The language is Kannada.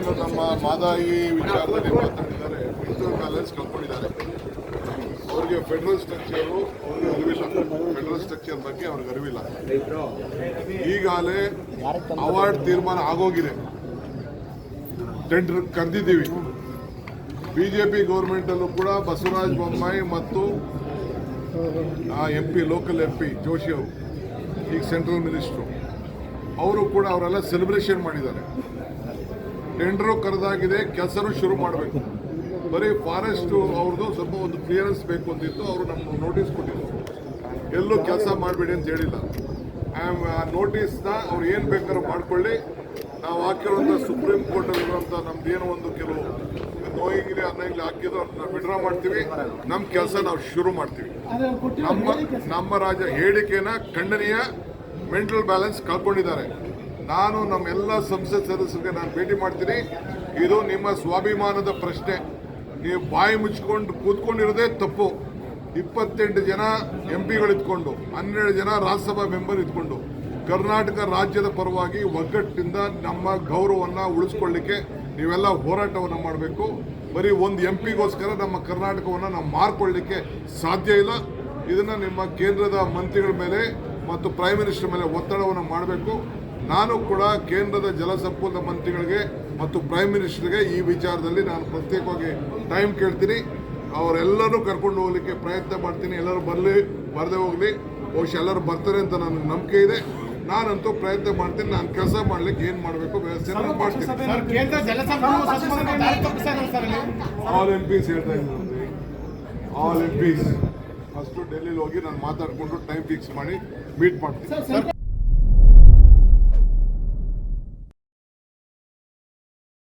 ಏನು ನಮ್ಮ ಮಾದಾಯಿ ವಿಚಾರದಲ್ಲಿ ಮಾತಾಡಿದ್ದಾರೆ. ಮಿನಿಸ್ಟರ್ ಬ್ಯಾಲೆನ್ಸ್ ಕಳ್ಕೊಂಡಿದ್ದಾರೆ. ಅವರಿಗೆ ಫೆಡರಲ್ ಸ್ಟ್ರಕ್ಚರು ಅವ್ರಿಗೆ ಅರಿವಿಲ್ಲ ಫೆಡರಲ್ ಸ್ಟ್ರಕ್ಚರ್ ಬಗ್ಗೆ ಅವ್ರಿಗೆ ಅರಿವಿಲ್ಲ. ಈಗಾಗಲೇ ಅವಾರ್ಡ್ ತೀರ್ಮಾನ ಆಗೋಗಿದೆ. ಟೆಂಡರ್ ಕರೆದಿದ್ದೀವಿ. ಬಿ ಜೆ ಪಿ ಗೌರ್ಮೆಂಟಲ್ಲೂ ಕೂಡ ಬಸವರಾಜ ಬೊಮ್ಮಾಯಿ ಮತ್ತು, ಆ M P local M P Joshi ಅವರು, ಈಗ ಸೆಂಟ್ರಲ್ ಮಿನಿಸ್ಟ್ರು ಅವರು ಕೂಡ ಅವರೆಲ್ಲ ಸೆಲೆಬ್ರೇಷನ್ ಮಾಡಿದ್ದಾರೆ. ಟೆಂಡರು ಕರೆದಾಗಿದೆ ಕೆಲಸನೂ ಶುರು ಮಾಡಬೇಕು. ಬರೀ ಫಾರೆಸ್ಟ್ ಅವ್ರದ್ದು ಸ್ವಲ್ಪ ಒಂದು ಕ್ಲಿಯರೆನ್ಸ್ ಬೇಕು ಅಂತಿತ್ತು ಅವರು ನಮ್ಮ ನೋಟಿಸ್ ಕೊಟ್ಟಿದ್ದರು ಎಲ್ಲೂ ಕೆಲಸ ಮಾಡಬೇಡಿ ಅಂತ ಹೇಳಿಲ್ಲ. ಆ ನೋಟಿಸ್ನ ಅವ್ರು ಏನು ಬೇಕಾದ್ರೂ ಮಾಡ್ಕೊಳ್ಳಿ. ನಾವು ಹಾಕಿರುವಂಥ ಸುಪ್ರೀಂ ಕೋರ್ಟಲ್ಲಿರುವಂಥ ನಮ್ದು ಏನೋ ಒಂದು ಕೆಲವು ನೋಯಿಗಿರಿ ಇಲ್ಲಿ ಹಾಕಿದ್ರು ಅದನ್ನ ವಿಡ್ರಾ ಮಾಡ್ತೀವಿ. ನಮ್ಮ ಕೆಲಸ ನಾವು ಶುರು ಮಾಡ್ತೀವಿ. ನಮ್ಮ ನಮ್ಮ ರಾಜ ಹೇಳಿಕೆನ ಖಂಡನೀಯ ಮೆಂಟಲ್ ಬ್ಯಾಲೆನ್ಸ್ ಕಳ್ಕೊಂಡಿದ್ದಾರೆ. ನಾನು ನಮ್ಮೆಲ್ಲ ಸಂಸದ ಸದಸ್ಯರಿಗೆ ನಾನು ಭೇಟಿ ಮಾಡ್ತೀನಿ. ಇದು ನಿಮ್ಮ ಸ್ವಾಭಿಮಾನದ ಪ್ರಶ್ನೆ. ನೀವು ಬಾಯಿ ಮುಚ್ಕೊಂಡು ಕೂತ್ಕೊಂಡಿರೋದೇ ತಪ್ಪು. ಇಪ್ಪತ್ತೆಂಟು ಜನ ಎಂ ಪಿಗಳು ಇದ್ಕೊಂಡು ಹನ್ನೆರಡು ಜನ ರಾಜ್ಯಸಭಾ ಮೆಂಬರ್ ಇದ್ಕೊಂಡು, ಕರ್ನಾಟಕ ರಾಜ್ಯದ ಪರವಾಗಿ ಒಗ್ಗಟ್ಟಿನಿಂದ ನಮ್ಮ ಗೌರವವನ್ನು ಉಳಿಸ್ಕೊಳ್ಳಿಕ್ಕೆ ನೀವೆಲ್ಲ ಹೋರಾಟವನ್ನು ಮಾಡಬೇಕು. ಬರೀ ಒಂದು ಎಂ ಪಿಗೋಸ್ಕರ ನಮ್ಮ ಕರ್ನಾಟಕವನ್ನು ನಾವು ಮಾರ್ಕೊಳ್ಳಿಕ್ಕೆ ಸಾಧ್ಯ ಇಲ್ಲ. ಇದನ್ನು ನಿಮ್ಮ ಕೇಂದ್ರದ ಮಂತ್ರಿಗಳ ಮೇಲೆ ಮತ್ತು ಪ್ರೈಮ್ ಮಿನಿಸ್ಟರ್ ಮೇಲೆ ಒತ್ತಡವನ್ನು ಮಾಡಬೇಕು. ನಾನು ಕೂಡ ಕೇಂದ್ರದ ಜಲಸಂಪನ್ಮೂಲ ಮಂತ್ರಿಗಳಿಗೆ ಮತ್ತು ಪ್ರೈಮ್ ಮಿನಿಸ್ಟರ್ಗೆ ಈ ವಿಚಾರದಲ್ಲಿ ನಾನು ಪ್ರತ್ಯೇಕವಾಗಿ ಟೈಮ್ ಕೇಳ್ತೀನಿ. ಅವರೆಲ್ಲರೂ ಕರ್ಕೊಂಡು ಹೋಗ್ಲಿಕ್ಕೆ ಪ್ರಯತ್ನ ಮಾಡ್ತೀನಿ. ಎಲ್ಲರೂ ಬರಲಿ ಬರದೆ ಹೋಗಲಿ. ಬಹುಶಃ ಎಲ್ಲರೂ ಬರ್ತಾರೆ ಅಂತ ನನಗೆ ನಂಬಿಕೆ ಇದೆ. ನಾನಂತೂ ಪ್ರಯತ್ನ ಮಾಡ್ತೀನಿ. ನಾನು ಕೆಲಸ ಮಾಡ್ಲಿಕ್ಕೆ ಏನು ಮಾಡಬೇಕು ವ್ಯವಸ್ಥೆ ಮಾಡ್ತೀನಿ. ಆಲ್ ಎಂ ಪೀಸ್ ಹೇಳ್ತಾ ಇದ್ದೀನಿ ಆಲ್ ಎಂ ಪಿಸ್ ಫಸ್ಟು ಡೆಲ್ಲಿಲಿ ಹೋಗಿ ನಾನು ಮಾತಾಡಿಕೊಂಡು ಟೈಮ್ ಫಿಕ್ಸ್ ಮಾಡಿ ಮೀಟ್ ಮಾಡ್ತೀನಿ.